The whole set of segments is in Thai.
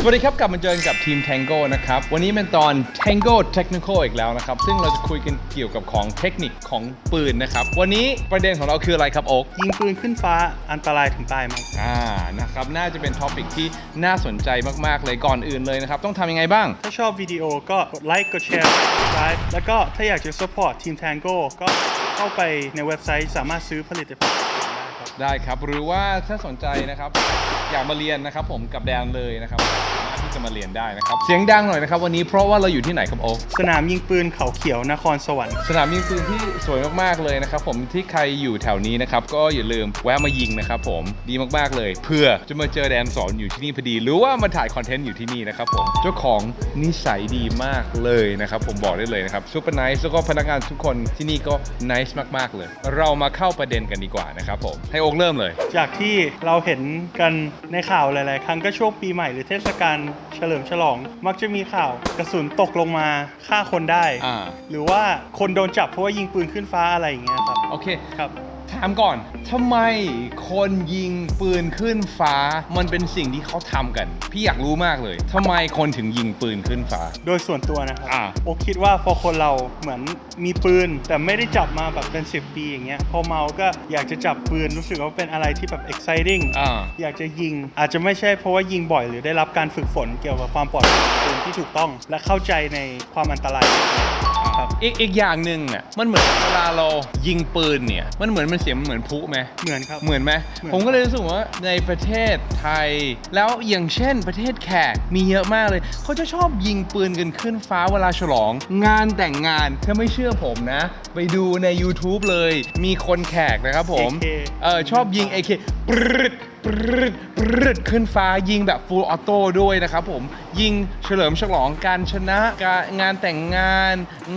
สวัสดีครับ กลับมาเจอกันกับทีม Tango นะครับ วันนี้เป็นตอน Tango Technical อีกแล้วนะครับ ซึ่งเราจะคุยกันเกี่ยวกับของเทคนิคของปืนนะครับ วันนี้ประเด็นของเราคืออะไรครับโอ๊กยิงปืนขึ้นฟ้าอันตรายถึงตายไหมอ่านะครับ น่าจะเป็นท็อปิกที่น่าสนใจมากๆเลยก่อนอื่นเลยนะครับ ต้องทำยังไงบ้าง ถ้าชอบวิดีโอก็กดไลค์กดแชร์ subscribe แล้วก็ถ้าอยากจะ support ทีม Tango ก็เข้าไปในเว็บไซต์สามารถซื้อผลิตภัณฑ์ ได้ครับ หรือว่าถ้าสนใจนะครับ อยากมาเรียนนะครับผมกับแดนเลยนะครับ ที่จะมาเรียนได้นะครับ เสียงดังหน่อยนะครับวันนี้เพราะว่าเราอยู่ที่ไหนครับโอ๊กสนามยิงปืนเขาเขียวนครสวรรค์สนามยิงปืนที่สวยมากๆเลยนะครับผมที่ใครอยู่แถวนี้นะครับก็อย่าลืมแวะมายิงนะครับผมดีมากๆเลยเพื่อจะมาเจอแดนสอนอยู่ที่นี่พอดี หรือว่ามาถ่ายคอนเทนต์อยู่ที่นี่นะครับผมเจ้าของนิสัยดีมากเลยนะครับผมบอกได้เลยนะครับซูเปอร์ไนซ์แล้วก็พนักงานทุกคนที่นี่ก็ไนซ์มากๆเลย เรามาเข้าประเด็นกันดีกว่านะครับผมให้โอ๊กเริ่มเลย จากที่เราเห็นกันในข่าวหลาย ๆ ครั้งก็ช่วงปีใหม่หรือเทศกาลเฉลิมฉลอง มักจะมีข่าวกระสุนตกลงมาฆ่าคนได้ อ่า หรือว่าคนโดนจับเพราะว่ายิงปืนขึ้นฟ้าอะไรอย่างเงี้ยครับ โอเค ครับ ถามก่อนทำไมคนยิงปืนขึ้นฟ้า มันเป็นสิ่งที่เขาทำกัน พี่อยากรู้มากเลยทำไมคนถึงยิงปืนขึ้นฟ้า โดยส่วนตัวนะครับอ่า โอคิดว่าพอคนเราเหมือนมีปืน แต่ไม่ได้จับมาแบบเป็น 10 ปีอย่างเงี้ยพอเมาก็อยากจะจับปืนรู้สึกว่าเป็นอะไรที่แบบ exciting อ่า อยากจะยิงอาจจะไม่ใช่เพราะว่ายิงบ่อยหรือได้รับการฝึกฝนเกี่ยวกับความปลอดภัยของปืนที่ถูกต้อง และเข้าใจในความอันตรายครับ อีกอีกอย่างหนึ่งอะมันเหมือนเวลาเรายิงปืนเนี่ย มันเหมือนมันเสียงมันเหมือนพลุไหมเหมือนครับเหมือนไหมเหมือนผมก็เลยรู้สึกว่าในประเทศไทย แล้วอย่างเช่นประเทศแขกมีเยอะมากเลย เขาจะชอบยิงปืนกันขึ้นฟ้าเวลาฉลอง งานแต่งงานถ้าไม่เชื่อผมนะ ไปดูใน YouTube เลยมีคนแขกนะครับผม AK เออชอบยิง AK ปรึด ปรึดปรึดขึ้นฟ้ายิงแบบ full auto ด้วยนะครับผมยิงเฉลิมฉลองการชนะการงานแต่งงาน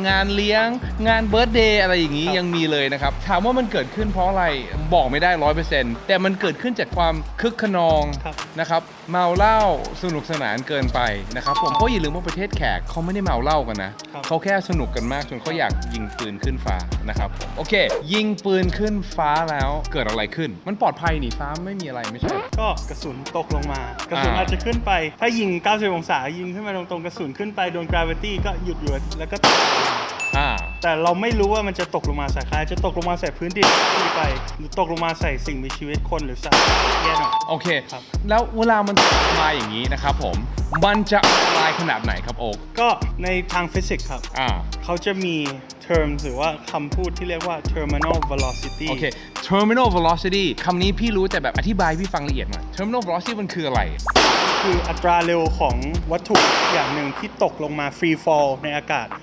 งานเลี้ยง งานเบิร์ d เดย์อะไรอย่างนี้ครับยังมีเลยนะครับถามว่ามันเกิดขึ้นเพราะอะไรบอกไม่ได้ร้อยเปอร์เซ็นต์แต่มันเกิดขึ้นจากความคึกขนองครับนะครับเมาเหล้าสนุกสนานเกินไปนะครับผมเพราะอย่าลืมว่าประเทศแขกเขาไม่ได้เมาเหล้ากันนะครับเขาแค่สนุกกันมากจนเขาอยากยิงปืนขึ้นฟ้านะครับผมโอเค ยิงปืนขึ้นฟ้าแล้วเกิดอะไรขึ้น มันปลอดภัยนี่ฟ้าไม่มีอะไรไม่ใช่ ก็กระสุนตกลงมา กระสุนอ่า อาจจะขึ้นไป ถ้ายิง 90 องศายิงขึ้นมาตรงๆกระสุนขึ้นไปโดนกราวิตี้ก็หยุดอยู่แล้วก็ตก อ่า แต่เราไม่รู้ว่ามันจะตกลงมาใส่ใครจะตกลงมาใส่พื้นดินที่ไป หรือตกลงมาใส่สิ่งมีชีวิตคนหรือสัตว์แย่หน่อย โอเค ครับ แล้วเวลามันมาอย่างนี้นะครับผม มันจะอันตรายขนาดไหนครับโอ๊กก็ในทางฟิสิกส์ครับ อ่า เขาจะมี term หรือว่าคำพูดที่เรียกว่า terminal velocity โอเค terminal velocity คำนี้พี่รู้แต่แบบอธิบายพี่ฟังละเอียดหน่อย terminal velocity มันคืออะไร คืออัตราเร็วของวัตถุอย่างหนึ่งที่ตกลงมา free fall ในอากาศมัน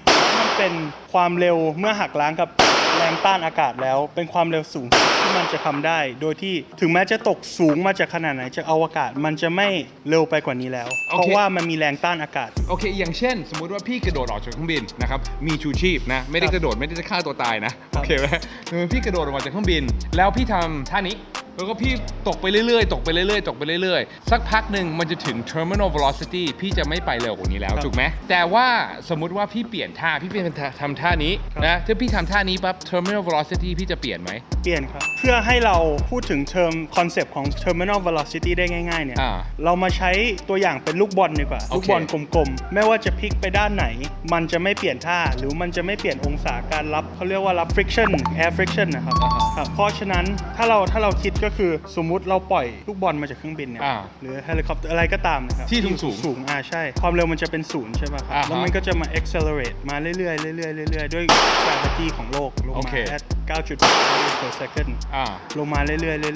เป็นความเร็วเมื่อหักล้างกับแรงต้านอากาศแล้ว เป็นความเร็วสูงที่มันจะทำได้ โดยที่ถึงแม้จะตกสูงมาจากขนาดไหนจากอวกาศมันจะไม่เร็วไปกว่านี้แล้ว โอเค เพราะว่ามันมีแรงต้านอากาศ โอเค อย่างเช่น สมมุติว่าพี่กระโดดออกจากเครื่องบินนะครับ มีชูชีพนะ ไม่ได้ครับกระโดดไม่ได้จะฆ่าตัวตายนะครัโอบเคไหมเออพี่กระโดดออกมาจากเครื่องบิน แล้วพี่ทำท่านี้ แล้วก็พี่ ตกไปเรื่อยๆ ตกไปเรื่อยๆ ตกไปเรื่อยๆ สักพักหนึ่งมันจะถึง terminal velocity พี่จะไม่ไปเร็วกว่านี้แล้วครับถูกไหมแต่ว่าสมมุติว่าพี่เปลี่ยนท่าพี่เปลี่ยนทำท่านี้ครับนะถ้าพี่ทำท่านี้ปั๊บ terminal velocity พี่จะเปลี่ยนไหมเปลี่ยนครับ เพื่อให้เราพูดถึงเทอมคอนเซปต์ของ terminal velocity ได้ง่ายๆเนี่ยอ่าเรามาใช้ตัวอย่างเป็นลูกบอลดีกว่า โอเค ลูกบอลกลมๆ ไม่ว่าจะพลิกไปด้านไหน มันจะไม่เปลี่ยนท่า หรือมันจะไม่เปลี่ยนองศาการรับเขาเรียกว่ารับ friction air friction นะครับอ่าฮะครับเพราะฉะนั้นถ้าเราถ้าเราคิดก็คือสมมุติเราปล่อยลูกบอลมาจากเครื่องบินเนี่ยอ่าหรือเฮลิคอปเตอร์อะไรก็ตามนะครับที่สูงๆสูงอ่าใช่ ความเร็วมันจะเป็นศูนย์ใช่ป่ะครับอ่าฮะแล้วมันก็จะมา accelerate มาเรื่อยๆเรื่อยๆเรื่อยๆด้วย gravity ของโลกลงโอมา เค at 9.8 per second อ่า ลงมาเรื่อยๆเรื่อย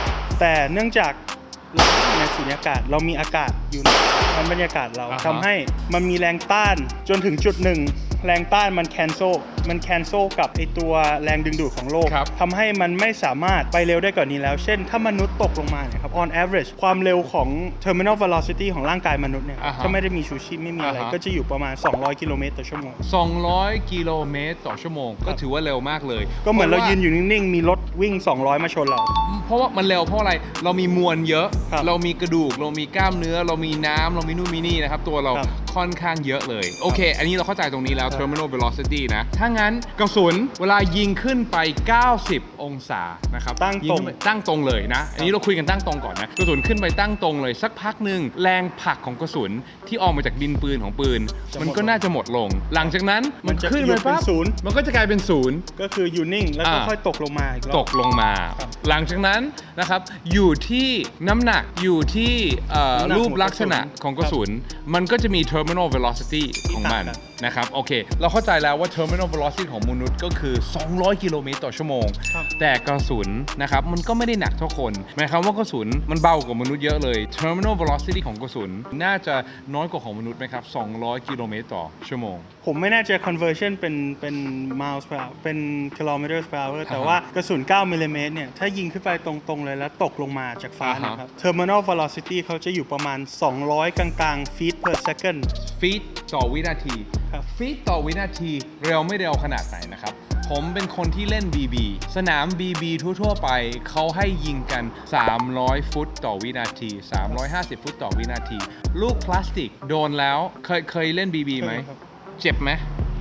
ๆแต่เนื่องจากเราอยู่ในสุญญากาศเรามีอากาศอยู่ในชั้นบรรยากาศเราอ่าฮะ ทำให้มันมีแรงต้านจนถึงจุดหนึ่ง แรงต้านมันแคนโซ มันแคนโซกับไอตัวแรงดึงดูดของโลกครับ ทำให้มันไม่สามารถไปเร็วได้กว่านี้แล้ว เช่น ถ้ามนุษย์ตกลงมาเนี่ยครับ on average ความเร็วของ terminal velocity ของร่างกายมนุษย์เนี่ยอ่าฮะถ้าไม่ได้มีชูชีพไม่มีอะไร อ่าฮะ ก็จะอยู่ประมาณ 200 กิโลเมตรต่อชั่วโมง 200 กิโลเมตรต่อชั่วโมง ก็ถือว่าเร็วมากเลยก็เหมือนเราพะว่ยืนอยู่นิ่งๆ มีรถวิ่ง 200 มาชนเราผเพราะว่ามันเร็วเพราะอะไร เรามีมวลเยอะ ครับเรามีกระดูก เรามีกล้ามเนื้อ เรามีน้ำเรามีนู่นมีนี่นะครับ ตัวเราครับค่อนข้างเยอะเลย โอเค อันนี้เราเข้าใจตรงนี้แล้วครับ terminal velocity นะ ถ้างั้นกระสุนเวลายิงขึ้นไป 90 องศานะครับตั้งยิตรงขึ้นไปตั้งตรงเลยนะ อันนี้เราคุยกันตั้งตรงก่อนนะ กระสุนขึ้นไปตั้งตรงเลย สักพักหนึ่งแรงผลักของกระสุนที่ออกมาจากดินปืนของปืน จะหมดมันก็น่าจะหมดลง หลังจากนั้นมันมันจะขึ้นหยุไปดเป็นปั๊บศูนย์ มันก็จะกลายเป็นศูนย์ ก็คืออยู่นิ่งแล้วก็อ่า ค่อยตกลงมาอีกรอบ ตกลงมา ครับหลังจากนั้นนะครับ อยู่ที่น้ำหนักอยู่ที่เอ่อน้ำหนักรูปลักษณะของกระสุนของกระสุนมันก็จะมี terminal velocity ของมันต่างกัน นะครับ โอเค เราเข้าใจแล้วว่า terminal velocity ของมนุษย์ก็คือ 200 กิโลเมตรต่อชั่วโมงครับแต่กระสุนนะครับมันก็ไม่ได้หนักเท่าคนหมายความว่ากระสุนมันเบากว่ามนุษย์เยอะเลย terminal velocity ของกระสุน น่าจะน้อยกว่าของมนุษย์ไหมครับ 200 กิโลเมตรต่อชั่วโมง ผมไม่แน่ใจ conversion เป็นเป็น miles per hour เป็น kilometers per hour แต่อ่าฮะว่ากระสุน 9มิลลิเมตรเนี่ยถ้ายิงขึ้นไปตรงๆเลยแล้วตกลงมาจากฟ้าอ่าฮะนะครับ terminal velocity เขาจะอยู่ประมาณ 200 กลางๆ feet per second ฟีตต่อวินาทีครับฟีตต่อวินาทีเร็วไม่เร็วขนาดไหนนะครับ ผมเป็นคนที่เล่น BB สนาม BB ทั่วๆ ไปเขาให้ยิงกัน 300 ฟุตต่อวินาที 350 ฟุตต่อวินาที ลูกพลาสติกโดนแล้วเคยเคยเล่น BB ไหม เคยครับ เจ็บไหม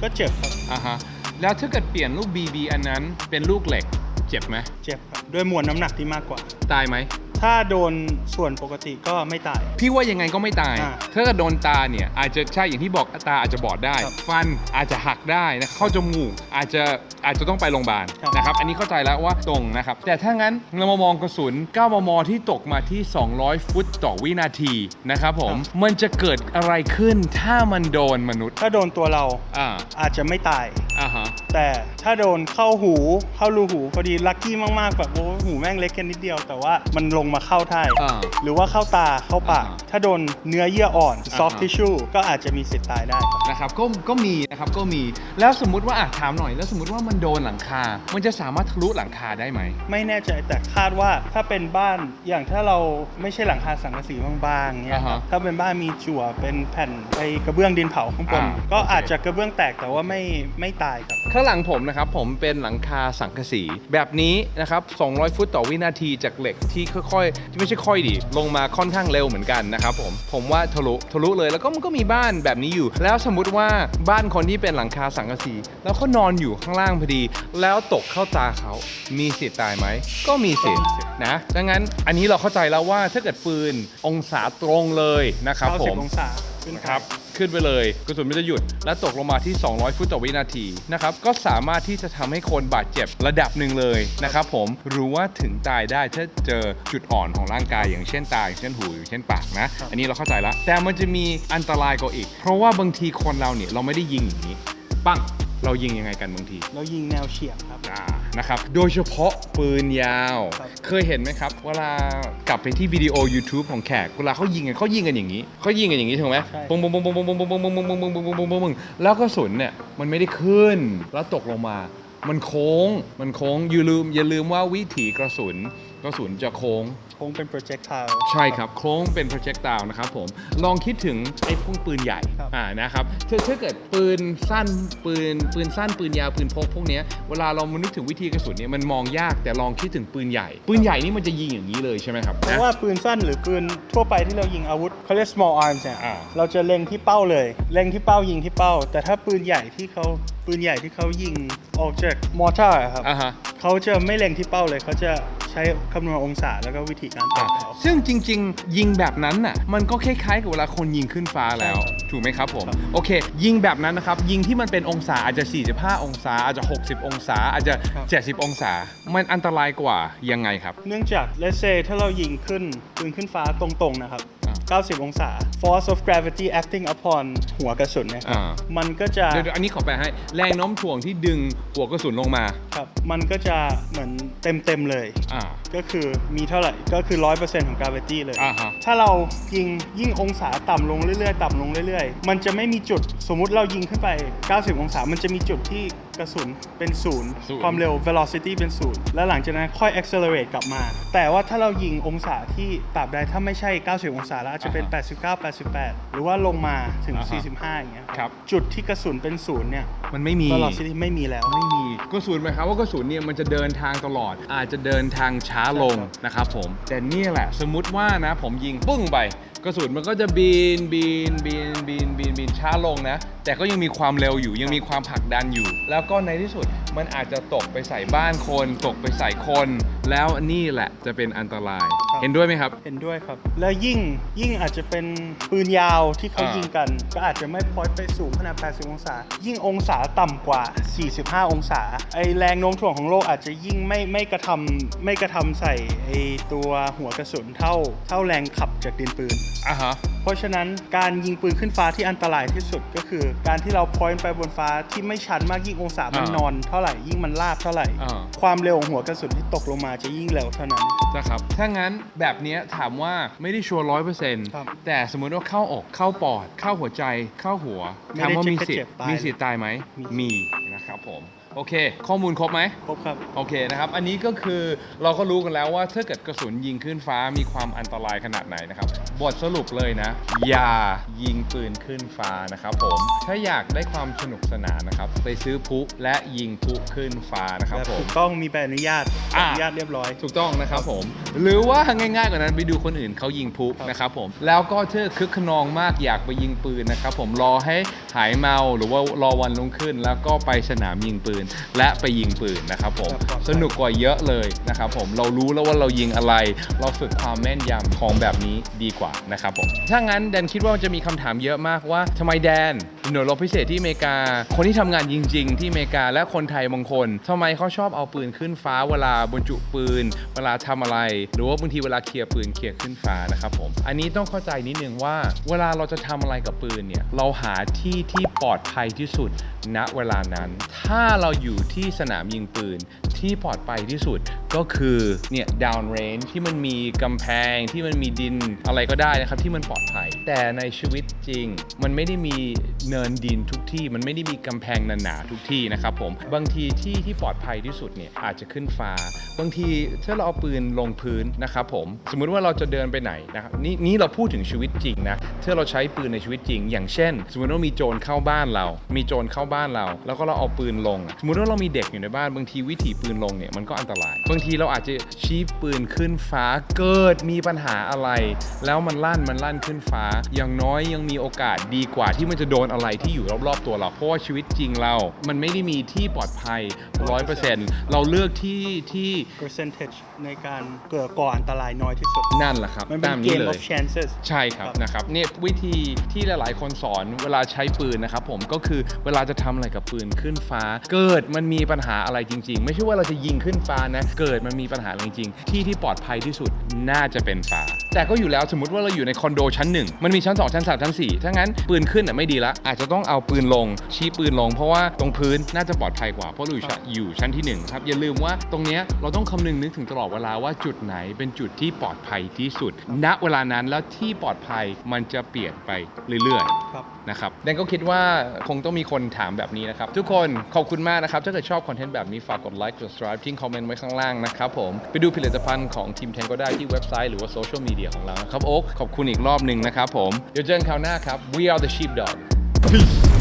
ก็เจ็บครับ อ่าฮะ แล้วถ้าเกิดเปลี่ยนลูก BB อันนั้นเป็นลูกเหล็ก เจ็บไหม เจ็บครับ ด้วยมวลน้ำหนักที่มากกว่า ตายไหม ถ้าโดนส่วนปกติก็ไม่ตาย พี่ว่ายังไงก็ไม่ตาย อ่าถ้าเกิดโดนตาเนี่ยอาจจะใช่อย่างที่บอกตาอาจจะบอดได้ ครับฟันอาจจะหักได้นะเข้าจมูกอาจจะอาจจะต้องไปโรงพยาบาลครับ นะครับ อันนี้เข้าใจแล้วว่าตรงนะครับ แต่ถ้างั้นเรามามองกระสุน 9 มม ที่ตกมาที่ 200 ฟุตต่อวินาทีนะครับผม มันจะเกิดอะไรขึ้นถ้ามันโดนมนุษย์ ถ้าโดนตัวเราอ่า อาจจะไม่ตาย อ่าฮะ แต่ถ้าโดนเข้าหูเข้ารูหูพอดีลัคกี้มากๆแบบโอ้หูแม่งเล็กแค่นิดเดียว แต่ว่ามันลงมาเข้าท่ายอ่าหรือว่าเข้าตาเข้าปาก อ่าถ้าโดนเนื้อเยื่ออ่อน soft อ่า tissue ก็อาจจะมีสิทธิ์ตายได้ครับ นะครับก็ก็มีนะครับก็มีแล้วสมมุติว่าอะถามหน่อย แล้วสมมติว่ามันโดนหลังคา มันจะสามารถทะลุหลังคาได้ไหม ไม่แน่ใจแต่คาดว่าถ้าเป็นบ้านอย่างถ้าเราไม่ใช่หลังคาสังกะสีบางๆเนี่ยครับอ่าฮะถ้าเป็นบ้านมีจั่วเป็นแผ่นไอกระเบื้องดินเผาข้างบนอ่าก็โอเค อาจจะกระเบื้องแตกแต่ว่าไม่ไม่ตายครับข้างหลังผมนะครับผมเป็นหลังคาสังกะสี แบบนี้นะครับ 200 ฟุตต่อวินาทีจากเหล็กที่ค่อยไม่ใช่ค่อยดิลงมาค่อนข้างเร็วเหมือนกันนะครับผมผมว่าทะลุทะลุเลยแล้วก็มันก็มีบ้านแบบนี้อยู่ แล้วสมมุติว่าบ้านคนที่เป็นหลังคาสังกะสี แล้วเขานอนอยู่ข้างล่างพอดี แล้วตกเข้าตาเขามีสิทธิ์ตายไหมก็มีสิทธิ์นะดังนั้นอันนี้เราเข้าใจแล้วว่าถ้าเกิดปืนองศาตรงเลยนะครับผม 90องศา ขึ้นนะครับ ขึ้นไปเลยกระสุนมันจะหยุด และตกลงมาที่ 200 ฟุตต่อวินาทีนะครับ ก็สามารถที่จะทำให้คนบาดเจ็บระดับหนึ่งเลยนะครับผมหรือว่าถึงตายได้ถ้าเจอจุดอ่อนของร่างกายอย่างเช่นตาอย่างเช่นหูอย่างเช่นปากนะ อันนี้เราเข้าใจแล้วแต่มันจะมีอันตรายกว่าอีก เพราะว่าบางทีคนเราเนี่ยเราไม่ได้ยิงอย่างนี้ ปั้ง เรายิงยังไงกันบางทีแล้วยิงแนวเฉียงครับ อ่านะครับโดยเฉพาะปืนยาว ครับ เคยเห็นไหมครับ เวลากลับไปที่วิดีโอ YouTube ของแขกเวลาเขายิงกันเขายิงกันอย่างนี้เขายิงกันอย่างนี้ถูกไหมใช่ปงปงปงปงปงปงปงปงปงปงปงปงปงปงปงปงปงแล้วกระสุนเนี่ยมันไม่ได้ขึ้นแล้วตกลงมา มันโค้งมันโค้งอย่าลืมอย่าลืมว่าวิถีกระสุนกระสุนจะโค้ง คงเป็น projectile ใช่ครับ โค้งเป็น projectile นะครับผม ลองคิดถึงไอ้พวกปืนใหญ่ครับ อ่านะครับถ้าถ้าเกิดปืนสั้นปืนปืนสั้นปืนยาวปืนพกพวกเนี้ยเวลาเรามานึกถึงวิธีกระสุนเนี่ยมันมองยากแต่ลองคิดถึงปืนใหญ่ ปืนใหญ่นี่มันจะยิงอย่างนี้เลยใช่ไหมครับเพนะ ราะว่าปืนสั้นหรือปืนทั่วไปที่เรายิงอาวุธเขาเรียก small arms เนี่ยอ่า เราจะเล็งที่เป้าเลย เล็งที่เป้ายิงที่เป้า แต่ถ้าปืนใหญ่ที่เขาปืนใหญ่ที่เขายิงออกจากมอร์ตาร์ครับอ่าฮะ เขาจะไม่เล็งที่เป้าเลยเขาจะใช้คำนวณองศาแล้วก็วิธีการตอะกเขา ซึ่งจริง ๆ ยิงแบบนั้นน่ะมันก็คล้ายๆกับเวลาคนยิงขึ้นฟ้าแล้ว ใช่ครับถูกไหมครับผม ครับ โอเค ยิงแบบนั้นนะครับ ยิงที่มันเป็นองศาอาจจะ 45 องศา อาจจะ 60 องศา อาจจะ 70 องศา มันอันตรายกว่ายังไงครับ เนื่องจาก let's say ถ้าเรายิงขึ้นปืนขึ้นฟ้าตรงๆนะครับอ่า 90 องศา force of gravity acting upon หัวกระสุนเนะครับอ่า มันก็จะ เดี๋ยวๆอันนี้ขอแปลให้ แรงโน้มถ่วงที่ดึงหัวกระสุนลงมา ครับ มันก็จะเหมือนเต็มๆเลย อ่า ก็คือมีเท่าไหร่ ก็คือ 100%ของ gravity เลย อ่าฮะ ถ้าเรายิงยิ่งองศาต่ำลงเรื่อยๆ ต่ำลงเรื่อยๆ มันจะไม่มีจุด สมมุติเรายิงขึ้นไป 90 องศา มันจะมีจุดที่ กระสุนเป็นศูนย์ศูนย์ ความเร็ว velocity เป็นศูนย์แล้วหลังจากนั้นค่อย accelerate กลับมา แต่ว่าถ้าเรายิงองศาที่ตราบใดถ้าไม่ใช่ 90 องศาแล้วอาจจะเป็น 89 88 หรือว่าลงมาถึง อ่าฮะ45 อย่างเงี้ยครับ จุดที่กระสุนเป็นศูนย์เนี่ย มันไม่มี velocity ไม่มีแล้ว ไม่มีกระสุนหมายความว่ากระสุนเนี่ยมันจะเดินทางตลอด อาจจะเดินทางช้าลงใช่ครับนะครับผม แต่นี่แหละ สมมุติว่านะ ผมยิงปึ้งไปกระสุนมันก็จะบินบินบินบินบินบินช้าลงนะ แต่ก็ยังมีความเร็วอยู่ยังมีความผลักดันอยู่ แล้วก็ในที่สุดมันอาจจะตกไปใส่บ้านคน ตกไปใส่คน แล้วนี่แหละจะเป็นอันตราย ครับ เห็นด้วยไหมครับ เห็นด้วยครับ แล้วยิ่งยิ่งอาจจะเป็นปืนยาวที่เขาอ่ายิ ยิงกัน ก็อาจจะไม่พอยต์ไปสูงขนาด 80 องศา ยิ่งองศาต่ำกว่า 45 องศา ไอแรงโน้มถ่วงของโลกอาจจะยิ่งไม่ไม่กระทำไม่กระทำใส่ไอตัวหัวกระสุนเท่าเท่าแรงขับจากดินปืน อะฮะ เพราะฉะนั้นการยิงปืนขึ้นฟ้าที่อันตรายที่สุดก็คือ การที่เราพอยต์ไปบนฟ้าที่ไม่ชันมากยิ่งองศามันอ่านนอนเท่าไหร่ยิ่งมันลาบเท่าไหร่ อ่า ความเร็วของหัวกระสุนที่ตกลงมาจะยิ่งเร็วเท่านั้น นะครับ ถ้างั้นแบบเนี้ยถามว่าไม่ได้ชัวร์ร้อยเปอร์เซ็นต์ครับแต่สมมุติว่าเข้าอก เข้าปอด เข้าหัวใจ เข้าหัว ไม่ถามได้ว่ามีเจ็บสิทเจ็ธิ์บตายมีสิทธิ์ตายไหม มี มี นะครับผม โอเค ข้อมูลครบไหม ครบครับ โอเคนะครับ อันนี้ก็คือเราก็รู้กันแล้วว่าถ้าเกิดกระสุนยิงขึ้นฟ้ามีความอันตรายขนาดไหนนะครับ บทสรุปเลยนะ อย่ายิงปืนขึ้นฟ้านะครับผม ถ้าอยากได้ความสนุกสนานนะครับ ไปซื้อพลุและยิงพลุขึ้นฟ้านะครับแบบผถูมกต้องมีใบอนุญาตใบอ่าอนุญาตเรียบร้อย ถูกต้องนะครับผม หรือว่าง่ายๆกว่านั้นไปดูคนอื่นเขายิงพลุครับนะครับผม แล้วก็ถ้าคึกขนองมากอยากไปยิงปืนนะครับผมรอให้หายเมาหรือว่ารอวันลงขึ้น แล้วก็ไปสนามยิงปืน และไปยิงปืนนะครับผมครับสนุกกว่าเยอะเลยนะครับผมเรารู้แล้วว่าเรายิงอะไร เราฝึกความแม่นยำของแบบนี้ดีกว่านะครับผมถ้างั้นแดนคิดว่าจะมีคำถามเยอะมากว่าทำไมแดน หน่วยรบพิเศษที่อเมริกา คนที่ทำงานจริง ๆ ที่อเมริกาและคนไทยบางคนทำไมเขาชอบเอาปืนขึ้นฟ้าเวลาบรรจุปืน เวลาทำอะไร หรือว่าบางทีเวลาเคลียร์ปืนเคลียร์ขึ้นฟ้านะครับผมอันนี้ต้องเข้าใจนิดนึงว่า เวลาเราจะทำอะไรกับปืนเนี่ยเราหาที่ที่ปลอดภัยที่สุดณเวลานั้น ถ้าเราอยู่ที่สนามยิงปืนที่ปลอดภัยที่สุดก็คือเนี่ย down range ที่มันมีกำแพงที่มันมีดินอะไรก็ได้นะครับที่มันปลอดภัย แต่ในชีวิตจริง มันไม่ได้มีเนินดินทุกที่ มันไม่ได้มีกำแพงหนาๆทุกที่นะครับผมบางทีที่ที่ปลอดภัยที่สุดเนี่ยอาจจะขึ้นฟ้า บางทีถ้าเราเอาปืนลงพื้นนะครับผมสมมุติว่าเราจะเดินไปไหนนะครับนี่นี่เราพูดถึงชีวิตจริงนะถ้าเราใช้ปืนในชีวิตจริง อย่างเช่น สมมติว่ามีโจรเข้าบ้านเรา มีโจรเข้าบ้านเรา แล้วก็เราเอาปืนลง สมมติว่าเรามีเด็กอยู่ในบ้านบางทีวิถีปืนลงเนี่ยมันก็อันตราย บางทีเราอาจจะชี้ปืนขึ้นฟ้าเกิดมีปัญหาอะไร แล้วมันลั่นมันลั่นขึ้นฟ้า อย่างน้อยยังมีโอกาสดีกว่าที่มันจะโดนอะไรที่อยู่รอบๆตัวเรา เพราะว่าชีวิตจริงเรา มันไม่ได้มีที่ปลอดภัย 100%เราเลือกที่ที่ percentage ในการเกิดก่ออันตรายน้อยที่สุด นั่นแหละครับมันเป็นตามเกนี้ม เล of ย chances ใช่ครับครับนะครับเนี่ยวิธีที่หลาย ๆ คนสอนเวลาใช้ปืนนะครับผมก็คือเวลาจะทำอะไรกับปืนขึ้นฟ้า เกิดมันมีปัญหาอะไรจริง ๆ ไม่ใช่ว่าเราจะยิงขึ้นฟ้านะ เกิดมันมีปัญหาอะไรจริง ๆ ที่ที่ปลอดภัยที่สุดน่าจะเป็นฟ้า แต่ก็อยู่แล้วสมมติว่าเราอยู่ในคอนโดชั้นหนึ่งมันมีชั้น 2 ชั้น 3 ชั้น 4 ถ้างั้นปืนขึ้นอะไม่ดีละอาจจะต้องเอาปืนลง ชี้ปืนลง เพราะว่าตรงพื้นน่าจะปลอดภัยกว่าเพราะเราอยู่ชั้นอยู่ชั้นที่หนึ่งครับอย่าลืมว่าตรงเนี้ยเราต้องคำนึงนึกถึงตลอดเวลาว่าจุดไหนเป็นจุดที่ปลอดภัยที่สุด ณเวลานั้นแล้วที่ปลอดภัยมันจะเปลี่ยนไปเรื่อยๆครับนะครับแดนก็คิดว่าคงต้องมีคนถามแบบนี้นะครับ ทุกคนขอบคุณมากนะครับ ถ้าเกิดชอบคอนเทนต์แบบนี้ ฝากกดไลค์กด subscribe ทิ้งคอมเมนต์ไว้ข้างล่างนะครับผม ไปดูผลิตภัณฑ์ของทีมแทนก็ได้ที่เว็บไซต์หรือว่าโซเชียลมีเดียของเรานะครับโอ๊คขอบคุณอีกรอบหนึ่งนะครับผมเดี๋ยวเจอกันคราวหน้าครับ we are the sheepdog Peace